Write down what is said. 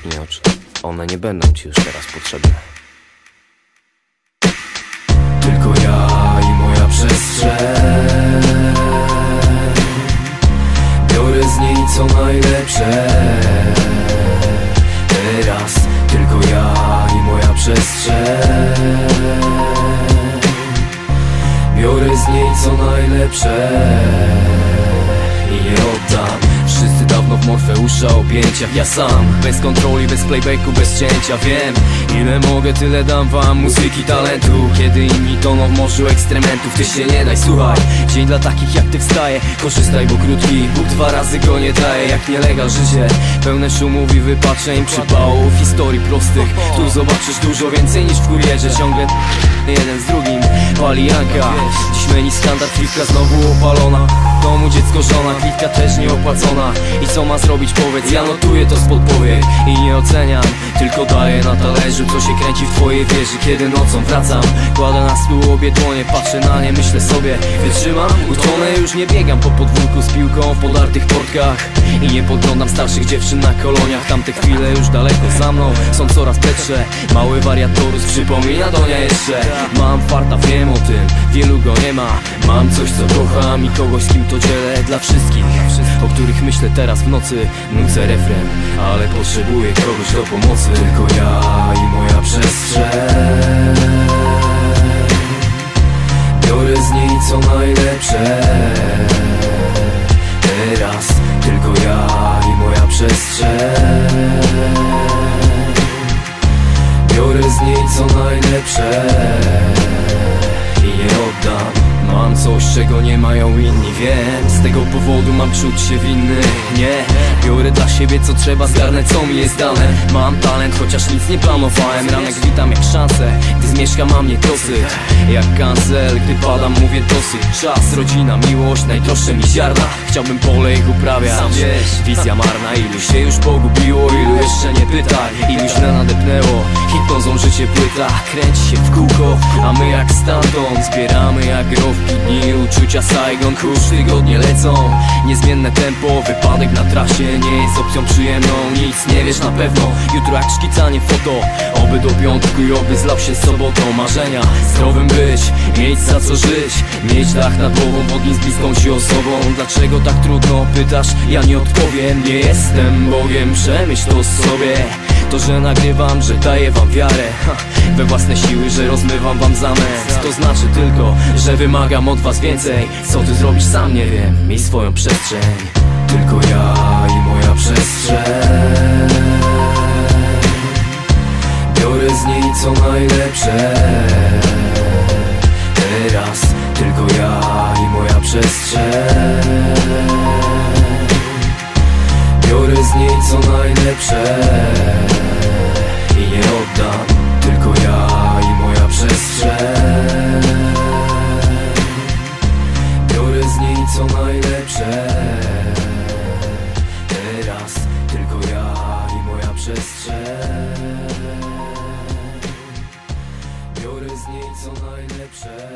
Zamknij oczy. One nie będą ci już teraz potrzebne. Tylko ja i moja przestrzeń Biorę z niej co najlepsze Teraz tylko ja i moja przestrzeń Biorę z niej co najlepsze w Morfeusza objęciach Ja sam, bez kontroli, bez playbacku, bez cięcia. Wiem, ile mogę, tyle dam wam muzyki, talentu. Kiedy inni toną w morzu ekstrementów Ty się nie daj, słuchaj Dzień dla takich jak ty wstaje Korzystaj, bo krótki Bóg dwa razy go nie daje. Jak nielegal życie Pełne szumów i wypaczeń Przypałów, historii prostych Tu zobaczysz dużo więcej niż w kurierze. Ciągle jeden z drugim Pali Janka Dziś menu standard, piwka znowu opalona. W domu dziecko, żona, klitka też nieopłacona. I co ma zrobić powiedz, ja notuję to z podpowiedź I nie oceniam, tylko daję na talerzu Co się kręci w twojej wieży, kiedy nocą wracam. Kładę na stół obie dłonie, patrzę na nie, myślę sobie Wytrzymam, utonę, już nie biegam po podwórku z piłką w podartych portkach. I nie podglądam starszych dziewczyn na koloniach. Tamte chwile już daleko za mną, są coraz lepsze Mały wariatorus przypomina do niej jeszcze. Mam farta, wiem o tym, wielu go nie ma. Mam coś co kocham i kogoś z kim to dzielę Dla wszystkich, o których myślę teraz w nocy. Nucę refren, ale potrzebuję kogoś do pomocy Tylko ja i moja przestrzeń. Biorę z niej co najlepsze. Teraz tylko ja i moja przestrzeń. Biorę z niej co najlepsze coś, czego nie mają inni, wiem. Z tego powodu mam czuć się winny Nie, biorę dla siebie co trzeba Zgarnę co mi jest dane. Mam talent, chociaż nic nie planowałem. Ranek witam jak szansę Gdy zmieszka mam mnie dosyć. Jak kancel, gdy padam mówię dosyć. Czas, rodzina, miłość, najdroższe mi ziarna. Chciałbym pole ich uprawiać Wizja marna, ilu się już pogubiło Ilu jeszcze nie pytaj, ilu źle nadepnęło Hipnozą życie płyta, kręci się w kółko A my jak stamtąd. Zbieramy jak growki Dni uczucia Saigon, kurz tygodnie lecą. Niezmienne tempo, wypadek na trasie Nie jest opcją przyjemną, nic nie wiesz na pewno Jutro jak szkicanie foto. Oby do piątku i oby zlał się sobotą. Marzenia, zdrowym być, mieć za co żyć. Mieć dach nad głową, pod z bliską ci osobą. Dlaczego tak trudno, pytasz? Ja nie odpowiem. Nie jestem Bogiem, przemyśl to sobie to, że nagrywam, że daję wam wiarę. We własne siły, że rozmywam wam zamęt. To znaczy tylko, że wymagam od was więcej. Co ty zrobisz sam nie wiem, miej swoją przestrzeń. Tylko ja i moja przestrzeń. Biorę z niej co najlepsze. Teraz tylko ja i moja przestrzeń. Biorę z niej co najlepsze I nie oddam Tylko ja i moja przestrzeń. Biorę z niej co najlepsze. Teraz tylko ja i moja przestrzeń. Biorę z niej co najlepsze